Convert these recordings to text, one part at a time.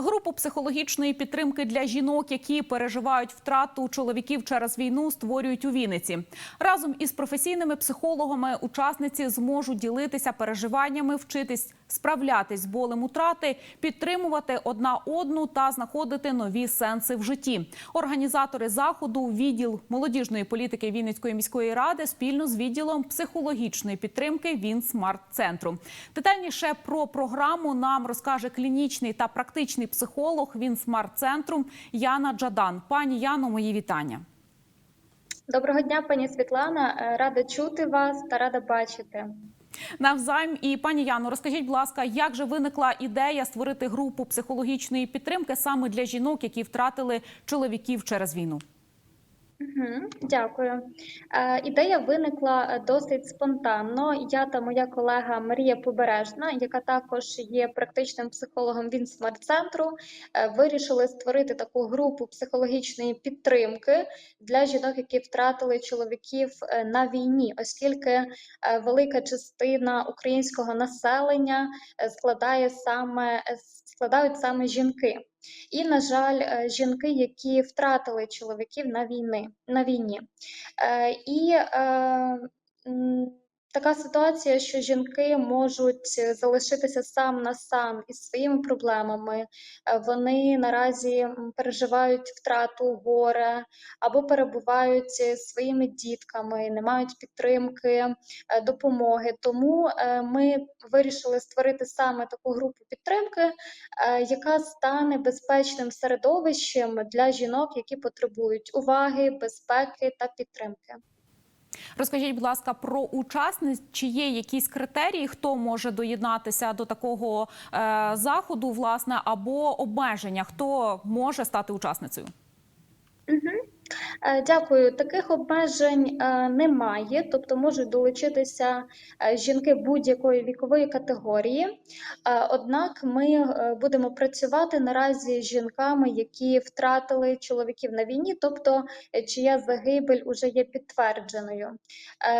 Групу психологічної підтримки для жінок, які переживають втрату чоловіків через війну, створюють у Вінниці. Разом із професійними психологами учасниці зможуть ділитися переживаннями, вчитись справлятись з болем утрати, підтримувати одна одну та знаходити нові сенси в житті. Організатори заходу, відділ молодіжної політики Вінницької міської ради спільно з відділом психологічної підтримки Вінсмарт центру. Детальніше про програму нам розкаже клінічний та практичний психолог Вінсмарт центру Яна Джадан. Пані Яно, мої вітання. Доброго дня, пані Світлана. Е, Рада чути вас та рада бачити. Навзаєм і пані Яно, розкажіть, будь ласка, як же виникла ідея створити групу психологічної підтримки саме для жінок, які втратили чоловіків через війну? Угу, дякую. Е, ідея виникла е, досить спонтанно. Я та моя колега Марія Побережна, яка також є практичним психологом Вінсмарт-центру, е, вирішили створити таку групу психологічної підтримки для жінок, які втратили чоловіків е, на війні, оскільки е, велика частина українського населення складає саме складають саме жінки. І, на жаль, е, жінки, які втратили чоловіків на війни на війні. Е, І е, така ситуація, що жінки можуть залишитися сам на сам із своїми проблемами. Е, Вони наразі переживають втрату горе або перебувають своїми дітками, не мають підтримки, е, допомоги. Тому е, ми вирішили створити саме таку групу підтримки, яка стане безпечним середовищем для жінок, які потребують уваги, безпеки та підтримки. Розкажіть, будь ласка, про учасниць, чи є якісь критерії, хто може доєднатися до такого е, заходу, власне, або обмеження, хто може стати учасницею? Угу. Дякую. Таких обмежень е, немає, тобто можуть долучитися е, жінки будь-якої вікової категорії. Е, Однак ми е, будемо працювати наразі з жінками, які втратили чоловіків на війні, тобто е, чия загибель уже є підтвердженою.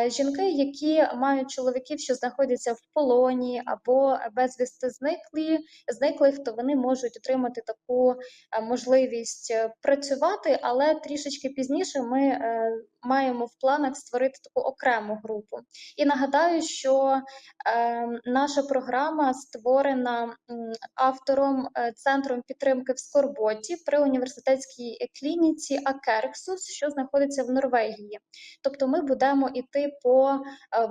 Е, Жінки, які мають чоловіків, що знаходяться в полоні або безвісти зниклі, зниклих, то вони можуть отримати таку е, можливість е, працювати, але трішечки пізніше ми е, маємо в планах створити таку окрему групу. І нагадаю, що е, наша програма створена автором е, центром підтримки в Скорботі при університетській клініці Акерксус, що знаходиться в Норвегії. Тобто ми будемо йти по е,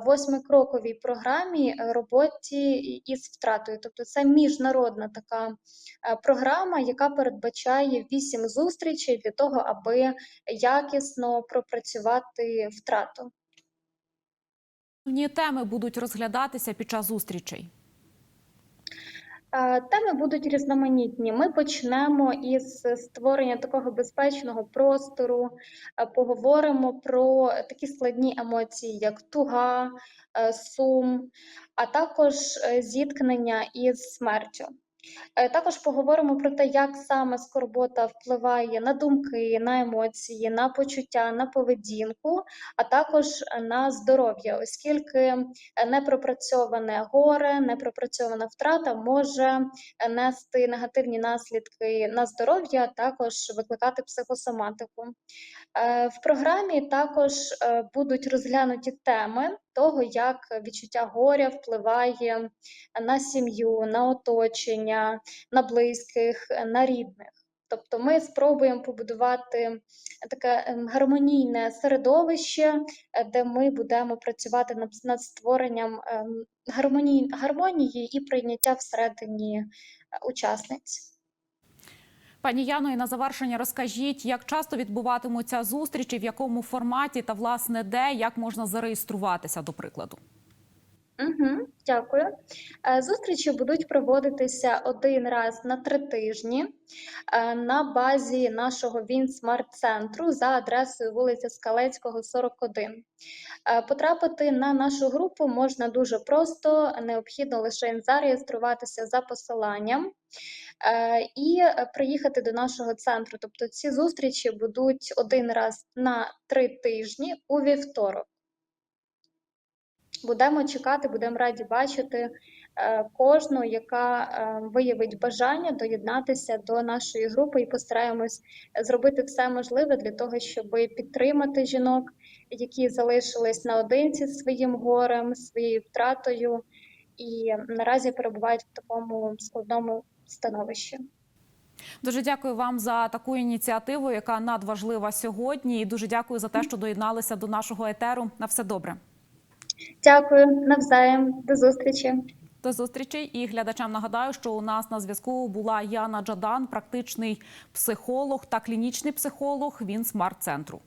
восьмикроковій програмі е, роботі із втратою. Тобто це міжнародна така е, програма, яка передбачає вісім зустрічей для того, аби якісно пропрацювати втрату. Основні теми будуть розглядатися під час зустрічей. Теми будуть різноманітні. Ми почнемо із створення такого безпечного простору, поговоримо про такі складні емоції, як туга, сум, а також е, зіткнення із смертю. Е, Також поговоримо про те, як саме скорбота впливає на думки, на емоції, на почуття, на поведінку, а також на здоров'я, оскільки непропрацьоване горе, непропрацьована втрата може нести негативні наслідки на здоров'я, а також викликати психосоматику. Е, В програмі також е, будуть розглянуті теми того, як відчуття горя впливає на сім'ю, на оточення, на близьких, на рідних. Тобто ми спробуємо побудувати таке ем, гармонійне середовище, е, де ми будемо працювати над, створенням ем, гармонії, гармонії і прийняття всередині е, учасниць. Пані Яно, і на завершення розкажіть, як часто відбуватимуться зустрічі, в якому форматі та власне де, як можна зареєструватися, до прикладу. Угу, дякую. Е, Зустрічі будуть проводитися один раз на три тижні е, на базі нашого Вінсмарт-центру за адресою вулиця Скалецького, 41. Е, Потрапити на нашу групу можна дуже просто, необхідно лише зареєструватися за посиланням і приїхати до нашого центру. Тобто ці зустрічі будуть один раз на три тижні у вівторок. Будемо чекати, будемо раді бачити е, кожну, яка е, виявить бажання доєднатися до нашої групи, і постараємось зробити все можливе для того, щоб підтримати жінок, які залишились наодинці зі своїм горем, своєю втратою, і наразі перебувають в такому складному становищі. Дуже дякую вам за таку ініціативу, яка надважлива сьогодні. І дуже дякую за те, що доєдналися до нашого етеру. На все добре. Дякую навзаєм. До зустрічі. До зустрічі і глядачам нагадаю, що у нас на зв'язку була Яна Джадан, практичний психолог та клінічний психолог. Він смарт центру.